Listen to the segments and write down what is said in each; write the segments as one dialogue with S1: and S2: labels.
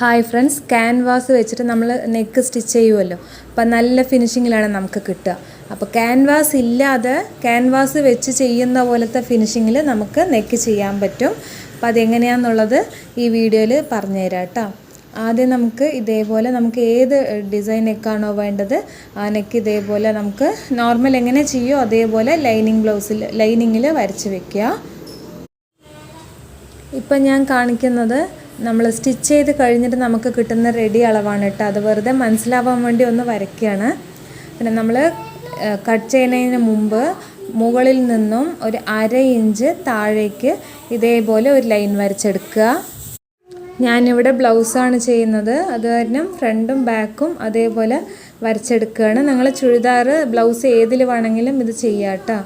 S1: Hi friends canvas വെച്ചിട്ട് നമ്മൾ neck stitch ചെയ്യുമല്ലോ അപ്പം നല്ല ഫിനിഷിങ്ങിലാണ് നമുക്ക് കിട്ടുക. അപ്പോൾ ക്യാൻവാസ് ഇല്ലാതെ ക്യാൻവാസ് വെച്ച് ചെയ്യുന്ന പോലത്തെ ഫിനിഷിങ്ങിൽ നമുക്ക് നെക്ക് ചെയ്യാൻ പറ്റും. അപ്പം അതെങ്ങനെയാണെന്നുള്ളത് ഈ വീഡിയോയിൽ പറഞ്ഞുതരാം കേട്ടോ. ആദ്യം നമുക്ക് ഇതേപോലെ നമുക്ക് ഏത് ഡിസൈൻ നെക്കാണോ വേണ്ടത് ആ നെക്ക് ഇതേപോലെ നമുക്ക് നോർമൽ എങ്ങനെ ചെയ്യോ അതേപോലെ ലൈനിങ് ബ്ലൗസിൽ ലൈനിങ്ങിൽ വരച്ച് വെക്കുക. ഇപ്പം ഞാൻ കാണിക്കുന്നത് നമ്മൾ സ്റ്റിച്ച് ചെയ്ത് കഴിഞ്ഞിട്ട് നമുക്ക് കിട്ടുന്ന റെഡി അളവാണ് കേട്ടോ. അത് വെറുതെ മനസ്സിലാവാൻ വേണ്ടി ഒന്ന് വരയ്ക്കുകയാണ്. പിന്നെ നമ്മൾ കട്ട് ചെയ്യുന്നതിന് മുമ്പ് മുകളിൽ നിന്നും ഒരു അര ഇഞ്ച് താഴേക്ക് ഇതേപോലെ ഒരു ലൈൻ വരച്ചെടുക്കുക. ഞാനിവിടെ ബ്ലൗസാണ് ചെയ്യുന്നത്. അത് കാരണം ഫ്രണ്ടും ബാക്കും അതേപോലെ വരച്ചെടുക്കുകയാണ്. നിങ്ങൾ ചുരിദാർ ബ്ലൗസ് ഏതിൽ വേണമെങ്കിലും ഇത് ചെയ്യാം കേട്ടോ.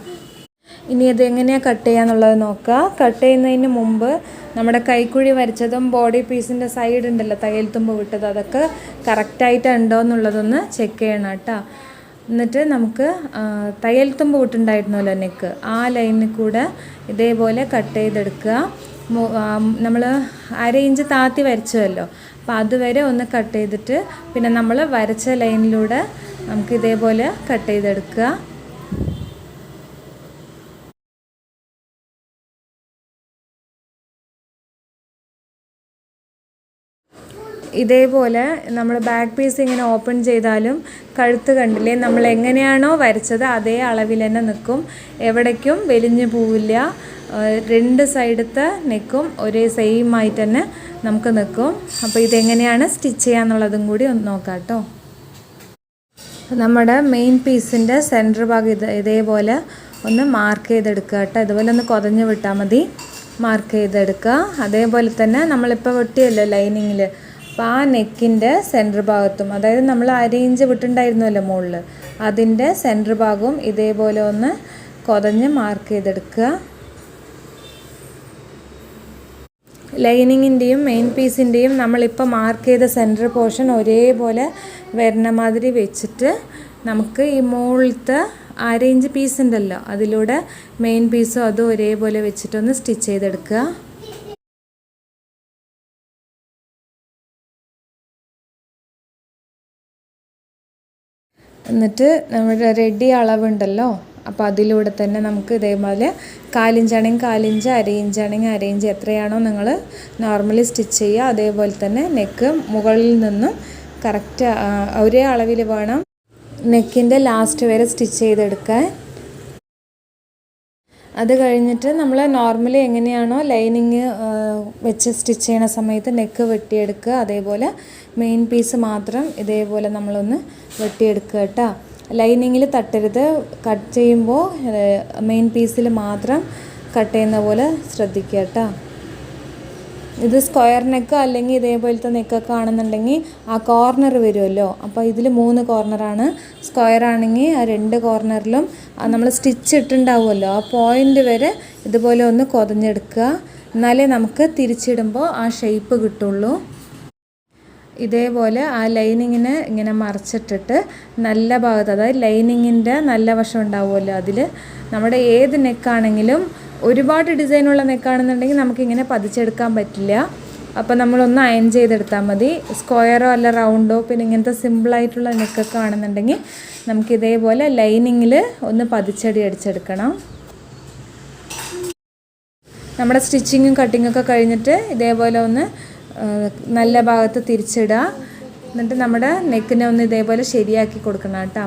S1: ഇനി ഇത് എങ്ങനെയാണ് കട്ട് ചെയ്യാന്നുള്ളത് നോക്കുക. കട്ട് ചെയ്യുന്നതിന് മുമ്പ് നമ്മുടെ കൈക്കുഴി വരച്ചതും ബോഡി പീസിന്റെ സൈഡ് ഉണ്ടല്ലോ തയ്യൽ തുമ്പ് വിട്ടത് അതൊക്കെ കറക്റ്റായിട്ട് ഉണ്ടോ എന്നുള്ളതൊന്ന് ചെക്ക് ചെയ്യണം കേട്ടോ. എന്നിട്ട് നമുക്ക് തയ്യൽ തുമ്പ് വിട്ടുണ്ടായിരുന്നല്ലോ നെക്ക്. ആ ലൈനിൽ കൂടെ ഇതേപോലെ കട്ട് ചെയ്തെടുക്കുക. നമ്മൾ അര ഇഞ്ച് താത്തി വരച്ചതല്ലോ. അപ്പോൾ അതുവരെ ഒന്ന് കട്ട് ചെയ്തിട്ട് പിന്നെ നമ്മൾ വരച്ച ലൈനിലൂടെ നമുക്ക് ഇതേപോലെ കട്ട് ചെയ്തെടുക്കുക. ഇതേപോലെ നമ്മൾ ബാക്ക് പീസ് ഇങ്ങനെ ഓപ്പൺ ചെയ്താലും കഴുത്ത് കണ്ടില്ലേ? നമ്മൾ എങ്ങനെയാണോ വരച്ചത് അതേ അളവിൽ തന്നെ നിൽക്കും എവിടേക്കും വെലിഞ്ഞു പോവില്ല. രണ്ട് സൈഡത്തെ നിൽക്കും ഒരേ സെയിം ആയിട്ട് തന്നെ നമുക്ക് നിൽക്കും അപ്പോൾ ഇതെങ്ങനെയാണ് സ്റ്റിച്ച് ചെയ്യാന്നുള്ളതും കൂടി ഒന്ന് നോക്കാം കേട്ടോ. നമ്മുടെ മെയിൻ പീസിന്റെ സെന്റർ ഭാഗം ഇത് ഇതേപോലെ ഒന്ന് മാർക്ക് ചെയ്തെടുക്കുക കേട്ടോ. ഇതുപോലെ ഒന്ന് കുതഞ്ഞ് വിട്ടാൽ മതി. മാർക്ക് ചെയ്തെടുക്കുക. അതേപോലെ തന്നെ നമ്മളിപ്പോൾ വെട്ടിയല്ലോ ലൈനിങ്ങിൽ അപ്പോൾ ആ നെക്കിന്റെ സെന്റർ ഭാഗത്തും അതായത് നമ്മൾ അരയിഞ്ച് വിട്ടുണ്ടായിരുന്നല്ലോ മുകളിൽ അതിന്റെ സെന്റർ ഭാഗവും ഇതേപോലെ ഒന്ന് കുതഞ്ഞ് മാർക്ക് ചെയ്തെടുക്കുക. ലൈനിങ്ങിന്റെയും മെയിൻ പീസിന്റെയും നമ്മളിപ്പോൾ മാർക്ക് ചെയ്ത സെന്റർ പോർഷൻ ഒരേപോലെ വരുന്ന മാതിരി വെച്ചിട്ട് നമുക്ക് ഈ മുകളിലത്തെ അര ഇഞ്ച് പീസ് ഉണ്ടല്ലോ അതിലൂടെ മെയിൻ പീസും അതും ഒരേപോലെ വെച്ചിട്ടൊന്ന് സ്റ്റിച്ച് ചെയ്തെടുക്കുക. എന്നിട്ട് നമ്മുടെ റെഡി അളവുണ്ടല്ലോ. അപ്പോൾ അതിലൂടെ തന്നെ നമുക്ക് ഇതേപോലെ കാലിഞ്ചാണെങ്കിൽ കാലിഞ്ച് അരയിഞ്ചാണെങ്കിൽ അരയിഞ്ച് എത്രയാണോ നിങ്ങൾ നോർമലി സ്റ്റിച്ച് ചെയ്യുക. അതേപോലെ തന്നെ നെക്ക് മുകളിൽ നിന്നും കറക്റ്റ് ഒരേ അളവിൽ വേണം നെക്കിന്റെ ലാസ്റ്റ് വരെ സ്റ്റിച്ച് ചെയ്തെടുക്കാൻ. അത് കഴിഞ്ഞിട്ട് നമ്മൾ നോർമലി എങ്ങനെയാണോ ലൈനിങ് വെച്ച് സ്റ്റിച്ച് ചെയ്യണ സമയത്ത് നെക്ക് വെട്ടിയെടുക്കുക. അതേപോലെ മെയിൻ പീസ് മാത്രം ഇതേപോലെ നമ്മളൊന്ന് വെട്ടിയെടുക്കുക കേട്ടോ. ലൈനിങ്ങിൽ തട്ടരുത്. കട്ട് ചെയ്യുമ്പോൾ മെയിൻ പീസിൽ മാത്രം കട്ട് ചെയ്യുന്ന പോലെ ശ്രദ്ധിക്കുക കേട്ടോ. ഇത് സ്ക്വയർ നെക്ക് അല്ലെങ്കിൽ ഇതേപോലത്തെ നെക്കൊക്കെ ആണെന്നുണ്ടെങ്കിൽ ആ കോർണർ വരുമല്ലോ. അപ്പോൾ ഇതിൽ മൂന്ന് കോർണറാണ് സ്ക്വയർ ആണെങ്കിൽ ആ രണ്ട് കോർണറിലും നമ്മൾ സ്റ്റിച്ച് ഇട്ടുണ്ടാവുമല്ലോ. ആ പോയിന്റ് വരെ ഇതുപോലെ ഒന്ന് കൊതഞ്ഞെടുക്കുക. എന്നാലേ നമുക്ക് തിരിച്ചിടുമ്പോൾ ആ ഷേപ്പ് കിട്ടുള്ളൂ. ഇതേപോലെ ആ ലൈനിങ്ങിനെ ഇങ്ങനെ മറിച്ചിട്ടിട്ട് നല്ല ഭാഗത്ത് അതായത് ലൈനിങ്ങിന്റെ നല്ല വശം ഉണ്ടാവുമല്ലോ അതിൽ നമ്മുടെ ഏത് നെക്കാണെങ്കിലും ഒരുപാട് ഡിസൈനുള്ള നെക്കാണെന്നുണ്ടെങ്കിൽ നമുക്കിങ്ങനെ പതിച്ചെടുക്കാൻ പറ്റില്ല. അപ്പോൾ നമ്മളൊന്ന് അയൺ ചെയ്തെടുത്താൽ മതി. സ്ക്വയറോ അല്ല റൗണ്ടോ പിന്നെ ഇങ്ങനത്തെ സിമ്പിളായിട്ടുള്ള നെക്കൊക്കെ ആണെന്നുണ്ടെങ്കിൽ നമുക്ക് ഇതേപോലെ ലൈനിങ്ങിൽ ഒന്ന് പതിച്ചടി അടിച്ചെടുക്കണം. നമ്മുടെ സ്റ്റിച്ചിങ്ങും കട്ടിങ്ങൊക്കെ കഴിഞ്ഞിട്ട് ഇതേപോലെ ഒന്ന് നല്ല ഭാഗത്ത് തിരിച്ചിടുക. എന്നിട്ട് നമ്മുടെ നെക്കിനെ ഒന്ന് ഇതേപോലെ ശരിയാക്കി കൊടുക്കണം കേട്ടോ.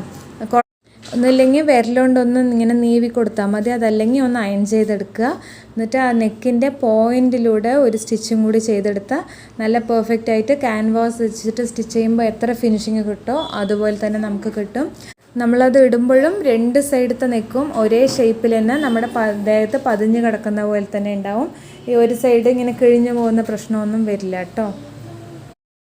S1: ഒന്നുമില്ലെങ്കിൽ വിരലുകൊണ്ടൊന്ന് ഇങ്ങനെ നീവി കൊടുത്താൽ മതി. അതല്ലെങ്കിൽ ഒന്ന് അയൺ ചെയ്തെടുക്കുക. എന്നിട്ട് ആ നെക്കിന്റെ പോയിന്റിലൂടെ ഒരു സ്റ്റിച്ചും കൂടി ചെയ്തെടുത്താൽ നല്ല പെർഫെക്റ്റ് ആയിട്ട് ക്യാൻവാസ് വെച്ചിട്ട് സ്റ്റിച്ച് ചെയ്യുമ്പോൾ എത്ര ഫിനിഷിങ് കിട്ടുമോ അതുപോലെ തന്നെ നമുക്ക് കിട്ടും. നമ്മളത് ഇടുമ്പോഴും രണ്ട് സൈഡത്തെ നെക്കും ഒരേ ഷേപ്പിൽ തന്നെ നമ്മുടെ ദേഹത്ത് പതിഞ്ഞ് കിടക്കുന്ന പോലെ തന്നെ ഉണ്ടാവും. ഈ ഒരു സൈഡ് ഇങ്ങനെ കിഴിഞ്ഞു പോകുന്ന പ്രശ്നമൊന്നും വരില്ല കേട്ടോ.